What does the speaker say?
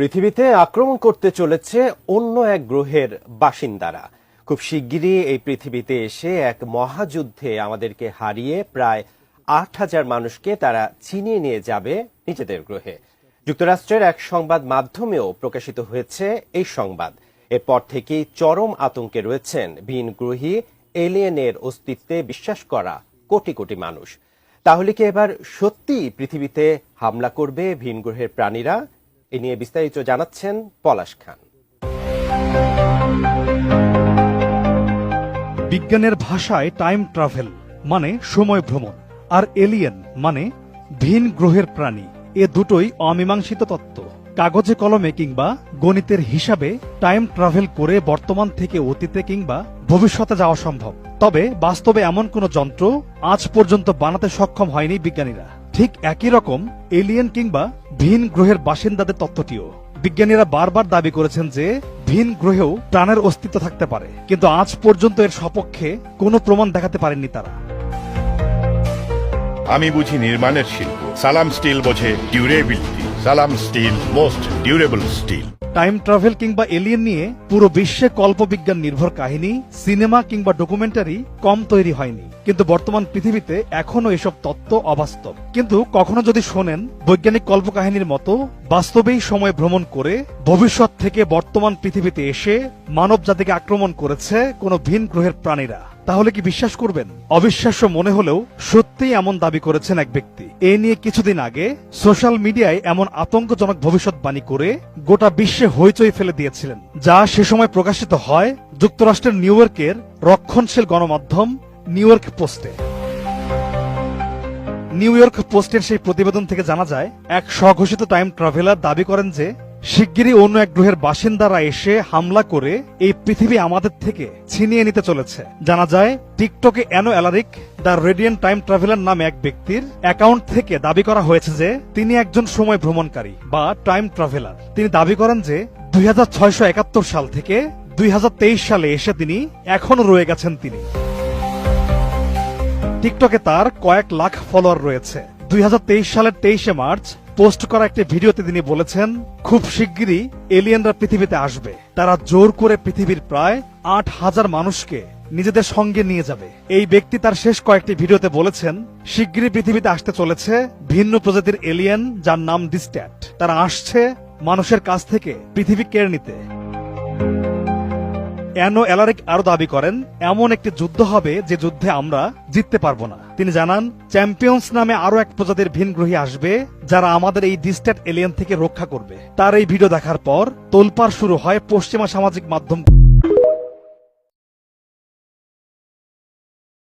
পৃথিবীতে আক্রমণ করতে চলেছে অন্য এক গ্রহের বাসিন্দারা। খুব শিগগিরই এই পৃথিবীতে এসে এক মহাযুদ্ধে আমাদেরকে হারিয়ে প্রায় আট হাজার মানুষকে তারা ছিনিয়ে নিয়ে যাবে নিজেদের গ্রহে। যুক্তরাষ্ট্রের এক সংবাদ মাধ্যমেও প্রকাশিত হয়েছে এই সংবাদ। এরপর থেকেই চরম আতঙ্কে রয়েছেন ভিন গ্রহী, এলিয়েনের অস্তিত্বে বিশ্বাস করা কোটি কোটি মানুষ। তাহলে কি এবার সত্যি পৃথিবীতে হামলা করবে ভিন গ্রহের প্রাণীরা? এ নিয়ে বিস্তারিত জানাচ্ছেন পলাশ খান। বিজ্ঞানের ভাষায় টাইম ট্রাভেল মানে সময় ভ্রমণ, আর এলিয়েন মানে ভিন গ্রহের প্রাণী। এ দুটোই অমীমাংসিত তত্ত্ব। কাগজে কলমে কিংবা গণিতের হিসাবে টাইম ট্রাভেল করে বর্তমান থেকে অতীতে কিংবা ভবিষ্যতে যাওয়া সম্ভব। তবে বাস্তবে এমন কোনো যন্ত্র আজ পর্যন্ত বানাতে সক্ষম হয়নি বিজ্ঞানীরা। ঠিক একই রকম এলিয়েন কিংবা ভিন গ্রহের বাসিন্দাদের তত্ত্বটিও বিজ্ঞানীরা বারবার দাবি করেছেন যে ভিন গ্রহেও প্রাণের অস্তিত্ব থাকতে পারে। কিন্তু আজ পর্যন্ত এর সপক্ষে কোনো প্রমাণ দেখাতে পারেননি তারা। আমি বুঝি নির্মাণের শিল্প। সালাম স্টিল বোঝে durability. Salam steel, most durable steel. Time travel কিংবা এলিয়েন নিয়ে পুরো বিশ্বে কল্পবিজ্ঞান নির্ভর কাহিনী, সিনেমা কিংবা ডকুমেন্টারি কম তৈরি হয়নি। কিন্তু বর্তমান পৃথিবীতে এখনও এসব তত্ত্ব অবাস্তব। কিন্তু কখনো যদি শোনেন, বৈজ্ঞানিক কল্পকাহিনীর মতো বাস্তবেই সময় ভ্রমণ করে ভবিষ্যৎ থেকে বর্তমান পৃথিবীতে এসে মানব জাতিকে আক্রমণ করেছে কোনো ভিন গ্রহের প্রাণীরা। তাহলে কি বিশ্বাস করবেন? অবিশ্বাস্য মনে হলেও সত্যিই এমন দাবি করেছেন এক ব্যক্তি। এ নিয়ে কিছুদিন আগে সোশ্যাল মিডিয়ায় এমন আতঙ্কজনক ভবিষ্যৎবাণী করে গোটা বিশ্বে হইচই ফেলে দিয়েছিলেন, যা সে সময় প্রকাশিত হয় যুক্তরাষ্ট্রের নিউ ইয়র্কের রক্ষণশীল গণমাধ্যম নিউ ইয়র্ক পোস্টে। নিউ ইয়র্ক পোস্টের সেই প্রতিবেদন থেকে জানা যায়, এক স্বঘোষিত টাইম ট্রাভেলার দাবি করেন যে শিগগিরই অন্য এক গ্রহের বাসিন্দারা এসে হামলা করে এই পৃথিবী আমাদের থেকে ছিনিয়ে নিতে চলেছে। জানা যায়, টিকটকে Eno Alaric, the radiant time traveller নামে এক ব্যক্তির অ্যাকাউন্ট থেকে দাবি করা হয়েছে যে, তিনি একজন সময় ভ্রমণকারী বা টাইম ট্রাভেলার। তিনি দাবি করেন যে, দুই হাজার ছয়শো একাত্তর সাল থেকে দুই হাজার তেইশ সালে এসে তিনি এখনও রয়ে গেছেন তিনি। টিকটকে তার কয়েক লাখ ফলোয়ার রয়েছে। দুই হাজার তেইশ সালের তেইশে মার্চ পোস্ট করা একটি ভিডিওতে তিনি বলেছেন, খুব শিগগিরই এলিয়েনরা পৃথিবীতে আসবে। তারা জোর করে পৃথিবীর প্রায় আট হাজার মানুষকে নিজেদের সঙ্গে নিয়ে যাবে। এই ব্যক্তি তার শেষ কয়েকটি ভিডিওতে বলেছেন, শিগগিরই পৃথিবীতে আসতে চলেছে ভিন্ন প্রজাতির এলিয়েন যার নাম ডিস্ট্যাট। তারা আসছে মানুষের কাছ থেকে পৃথিবী কেড়ে নিতে। অ্যানো অ্যালারিক আরও দাবি করেন, এমন একটি যুদ্ধ হবে যে যুদ্ধে আমরা জিততে পারব না। তিনি জানান, চ্যাম্পিয়ন্স নামে আরও এক প্রজাতির ভিন গ্রহী আসবে যারা আমাদের এই ডিস্ট্যাট এলিয়েন থেকে রক্ষা করবে। তার এই ভিডিও দেখার পর তোলপাড় শুরু হয় পশ্চিমা সামাজিক মাধ্যম